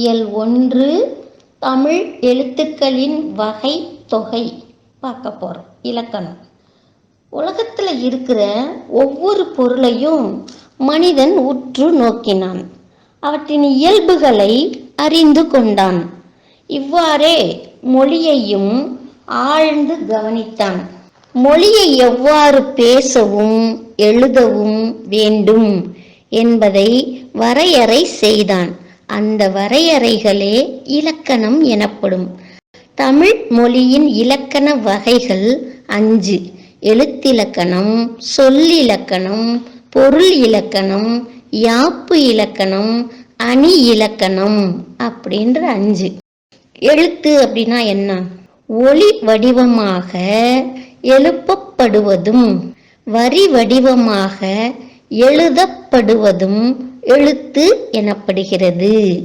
இயல் ஒன்று தமிழ் எழுத்துக்களின் வகை தொகை. பார்க்க போகிறோம் இலக்கணம். உலகத்தில் இருக்கிற ஒவ்வொரு பொருளையும் மனிதன் உற்று நோக்கினான். அவற்றின் இயல்புகளை அறிந்து கொண்டான். இவ்வாறே மொழியையும் ஆழ்ந்து கவனித்தான். மொழியை எவ்வாறு பேசவும் எழுதவும் வேண்டும் என்பதை வரையறை செய்தான். அந்த வரையறைகளே இலக்கணம் எனப்படும். தமிழ் மொழியின் இலக்கண வகைகள் அஞ்சு. எழுத்திலக்கணம் சொல்லிலக்கணம் பொருள் இலக்கணம் யாப்பு இலக்கணம் அணி இலக்கணம் அப்படின்ற அஞ்சு. எழுத்து அப்படின்னா என்ன? ஒளி வடிவமாக எழுப்பப்படுவதும் வரி வடிவமாக எழுதப்படுவதும் எழுத்து எனப்படுகிறது.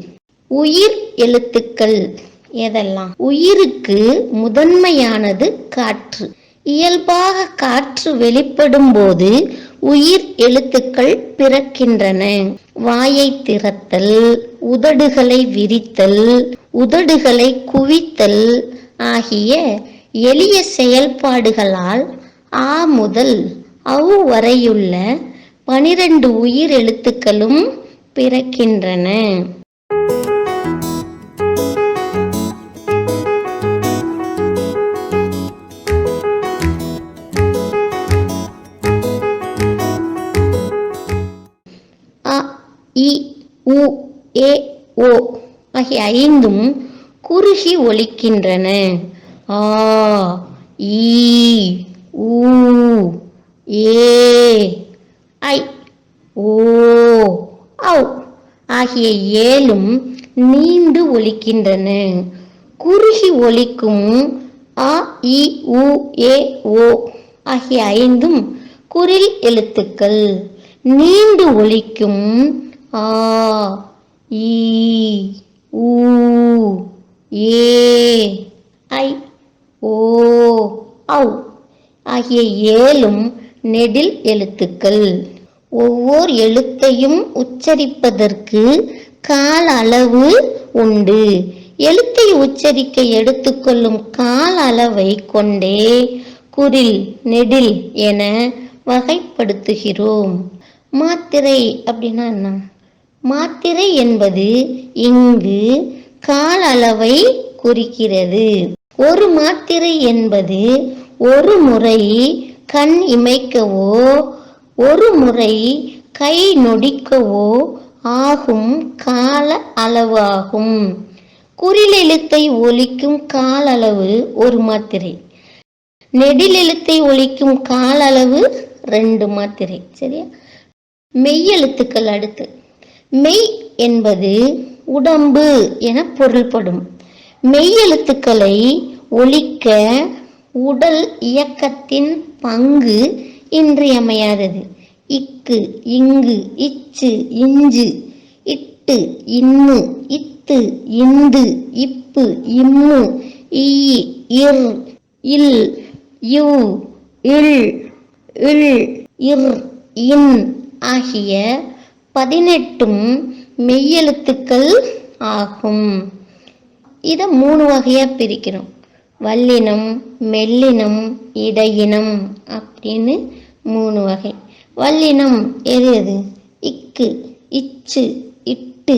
உயிர் எழுத்துக்கள் எதெல்லாம்? உயிருக்கு முதன்மையானது காற்று. இயல்பாக காற்று வெளிப்படும் போது உயிர் எழுத்துக்கள் பிறக்கின்றன. வாயை திறத்தல் உதடுகளை விரித்தல் உதடுகளை குவித்தல் ஆகிய எளிய செயல்பாடுகளால் ஆ முதல் அவ் வரையுள்ள பனிரெண்டு உயிர் எழுத்துக்களும் பிறக்கின்றன. அ இ உ ஏ ஓ ஆகிய ஐந்தும் குறுகி ஒலிக்கின்றன. ஆ ஈ ஊ ஏ ஐ. ஓ ஔ. ஆகிய ஏழும் நீண்டு ஒலிக்கின்றன. குறுகி ஒலிக்கும் அ இ உ ஏ ஓ ஆகிய ஐந்தும் குரில் எழுத்துக்கள். நீண்டு ஒலிக்கும் ஆ ஈ ஊ ஏ ஐ ஓ ஔ ஆகிய ஏழும் நெடில் எழுத்துக்கள். ஒவ்வொரு எழுத்தையும் உச்சரிப்பதற்கு கால அளவு உண்டு. எழுத்தை உச்சரிக்க எடுத்துக்கொள்ளும் கால அளவை கொண்டே குரில் நெடில் என வகைப்படுத்துகிறோம். மாத்திரை அப்படின்னா என்ன? மாத்திரை என்பது இங்கு கால அளவை குறிக்கிறது. ஒரு மாத்திரை என்பது ஒரு முறை கண் இமைக்கவோ ஒரு முறை கை நொடிக்கவோ ஆகும் கால அளவாகும். குறிலெழுத்தை ஒலிக்கும் கால அளவு ஒரு மாத்திரை. நெடிலெழுத்தை ஒலிக்கும் கால அளவு ரெண்டு மாத்திரை. சரியா? மெய்யெழுத்துக்கள் அடுத்து. மெய் என்பது உடம்பு என பொருள்படும். மெய்யெழுத்துக்களை ஒலிக்க உடல் இயக்கத்தின் பங்கு இன்றியமையாதது. இக்கு இங்கு இச்சு இஞ்சு இட்டு இன்னு இத்து இந்து இப்பு இம்மு ஈ இர் இல் யு இல் இல் இர் இன் ஆகிய பதினெட்டும் மெய்யெழுத்துக்கள் ஆகும். இதை மூணு வகையாக பிரிக்கிறோம். வல்லினம் மெல்லினம் இடையினம் அப்படின்னு மூணு வகை. வல்லினம் எது எது இக்கு இச்சு இட்டு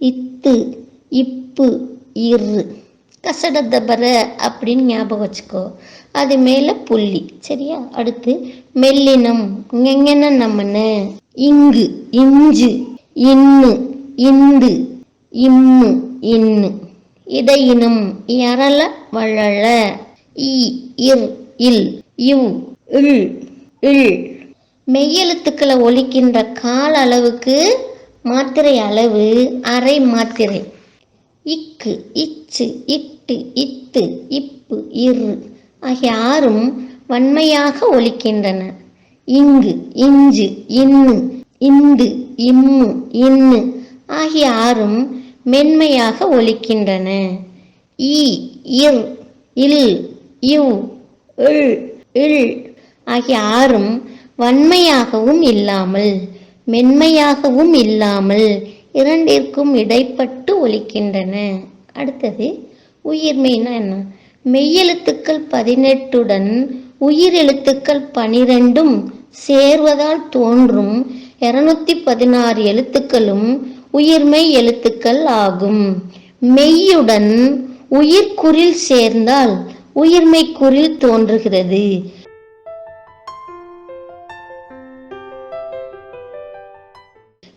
இத்து இப்பு இரு. கசடத்தபர அப்படின்னு ஞாபகம் வச்சுக்கோ. அது மேலே புள்ளி. சரியா? அடுத்து மெல்லினம். எங்கென்ன நம்மன்னு இங்கு இஞ்சு இன்னு இந்து இம்மு இன்னு. இடையினம் யரள வழல இ இர் இல் இவ் இல். இல் மெய்யெழுத்துக்களை ஒலிக்கின்ற கால அளவுக்கு மாத்திரை அளவு அரை மாத்திரை. இக்கு இச்சு இட்டு இத்து இப்பு இரு ஆகிய ஆறும் வன்மையாக ஒலிக்கின்றன. இங்கு இஞ்சு இன்னு இந்து இம்மு இன்னு ஆகிய ஆறும் மென்மையாக ஒலிக்கின்றன. இ இர் இல் இவ் இல் இல் ஆகிய ஆறும் வன்மையாகவும் இல்லாமல் மென்மையாகவும் இல்லாமல் இரண்டிற்கும் இடைப்பட்டு ஒலிக்கின்றன. அடுத்தது உயிர்மெய்னா என்ன? மெய்யெழுத்துக்கள் பதினெட்டுடன் உயிர் எழுத்துக்கள் பனிரெண்டும் சேர்வதால் தோன்றும் இருநூத்தி பதினாறு எழுத்துக்களும் உயிர்மெய் எழுத்துக்கள் ஆகும். மெய்யுடன் உயிர்க்குறில் சேர்ந்தால் உயிர்மை குறில் தோன்றுகிறது.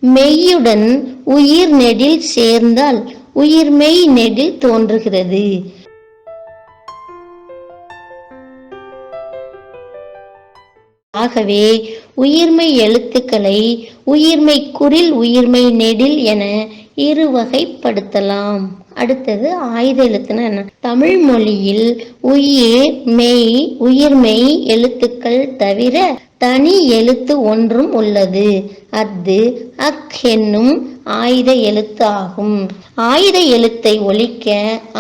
மெய்யுடன் உயிர் நெடில் சேர்ந்தால் உயிர் மெய் நெடில் தோன்றுகிறது. ஆகவே உயிர்மை எழுத்துக்களை உயிர்மை குரில் உயிர்மை நெடில் என இரு வகைப்படுத்தலாம். அடுத்தது ஆயுத எழுத்துனா என்ன? தமிழ் மொழியில் உயிர் மெய் உயிர்மெய் எழுத்துக்கள் தவிர தனி எழுத்து ஒன்றும் உள்ளது. அஃது அக் என்னும் ஆயுத எழுத்து ஆகும். ஆயுத எழுத்தை ஒழிக்க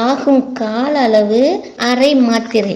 ஆகும் கால அளவு அரை மாத்திரை.